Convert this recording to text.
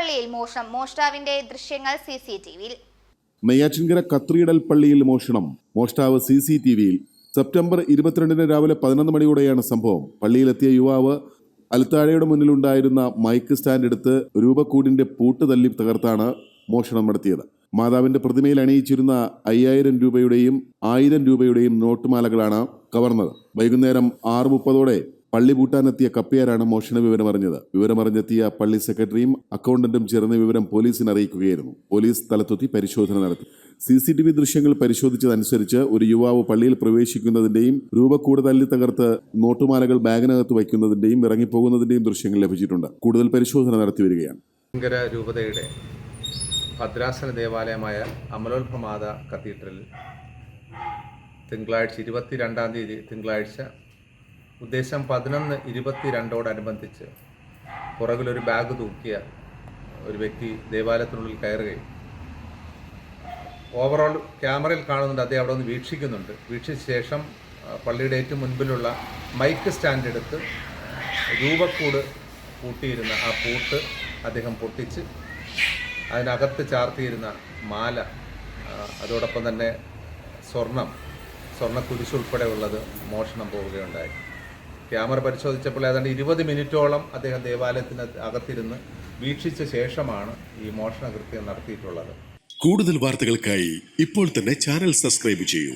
പള്ളിയിൽ മോഷണം. മോഷ്ടാവിന്റെ ദൃശ്യങ്ങൾ സി സി ടി വിയിൽ. നെയ്യാറ്റിൻകര കത്രിയിടൽ പള്ളിയിൽ മോഷണം. മോഷ്ടാവ് സി സി ടി വിയിൽ. സെപ്റ്റംബർ ഇരുപത്തിരണ്ടിന് രാവിലെ പതിനൊന്ന് മണിയോടെയാണ് സംഭവം. പള്ളിയിലെത്തിയ യുവാവ് അൽത്താഴയുടെ മുന്നിലുണ്ടായിരുന്ന മൈക്ക് സ്റ്റാൻഡ് എടുത്ത് രൂപക്കൂടിന്റെ പൂട്ട് തല്ലി തകർത്താണ് മോഷണം നടത്തിയത്. മാതാവിന്റെ പ്രതിമയിൽ അണിയിച്ചിരുന്ന അയ്യായിരം രൂപയുടെയും ആയിരം രൂപയുടെയും നോട്ടുമാലകളാണ് കവർന്നത്. വൈകുന്നേരം ആറ് മുപ്പതോടെ പള്ളി പൂട്ടാനെത്തിയ കപ്പിയാരാണ് മോഷണ വിവരം അറിഞ്ഞത്. വിവരമറിഞ്ഞെത്തിയ പള്ളി സെക്രട്ടറിയും അക്കൗണ്ടന്റും ചേർന്ന് വിവരം പോലീസിന് അറിയിക്കുകയായിരുന്നു. പോലീസ് സ്ഥലത്തെത്തി പരിശോധന നടത്തി. സി സി ടി വി ദൃശ്യങ്ങൾ പരിശോധിച്ചതനുസരിച്ച് ഒരു യുവാവ് പള്ളിയിൽ പ്രവേശിക്കുന്നതിന്റെയും രൂപക്കൂട് തല്ലി തകർത്ത് നോട്ടുമാലകൾ ബാഗിനകത്ത് വയ്ക്കുന്നതിന്റെയും ഇറങ്ങിപ്പോകുന്നതിന്റെയും ദൃശ്യങ്ങൾ ലഭിച്ചിട്ടുണ്ട്. കൂടുതൽ പരിശോധന നടത്തി വരികയാണ്. രൂപതയുടെ ഭദ്രാസന ദേവാലയമായ അമലോത്ഭമാത കത്തീഡ്രലിൽ തിങ്കളാഴ്ച ഇരുപത്തിരണ്ടാം തീയതി തിങ്കളാഴ്ച ഉദ്ദേശം പതിനൊന്ന് ഇരുപത്തിരണ്ടോടനുബന്ധിച്ച് പുറകിലൊരു ബാഗ് തൂക്കിയ ഒരു വ്യക്തി ദേവാലയത്തിനുള്ളിൽ കയറുകയും ഓവറോൾ ക്യാമറയിൽ കാണുന്നുണ്ട്. അദ്ദേഹം അവിടെ ഒന്ന് വീക്ഷിക്കുന്നുണ്ട്. വീക്ഷിച്ച ശേഷം പള്ളിയുടെ ഏറ്റവും മുൻപിലുള്ള മൈക്ക് സ്റ്റാൻഡ് എടുത്ത് രൂപക്കൂട് പൂട്ടിയിരുന്ന ആ പൂട്ട് അദ്ദേഹം പൊട്ടിച്ച് അതിനകത്ത് ചാർത്തിയിരുന്ന മാല അതോടൊപ്പം തന്നെ സ്വർണം സ്വർണ കുരിശുൾപ്പെടെയുള്ളത് മോഷണം പോവുകയുണ്ടായി. ക്യാമറ പരിശോധിച്ചപ്പോൾ ഏതാണ്ട് ഇരുപത് മിനിറ്റോളം അദ്ദേഹം ദേവാലയത്തിന് അകത്തിരുന്ന് വീക്ഷിച്ച ശേഷമാണ് ഈ മോഷണ കൃത്യം നടത്തിയിട്ടുള്ളത്. കൂടുതൽ വാർത്തകൾക്കായി ഇപ്പോൾ തന്നെ ചാനൽ സബ്സ്ക്രൈബ് ചെയ്യൂ.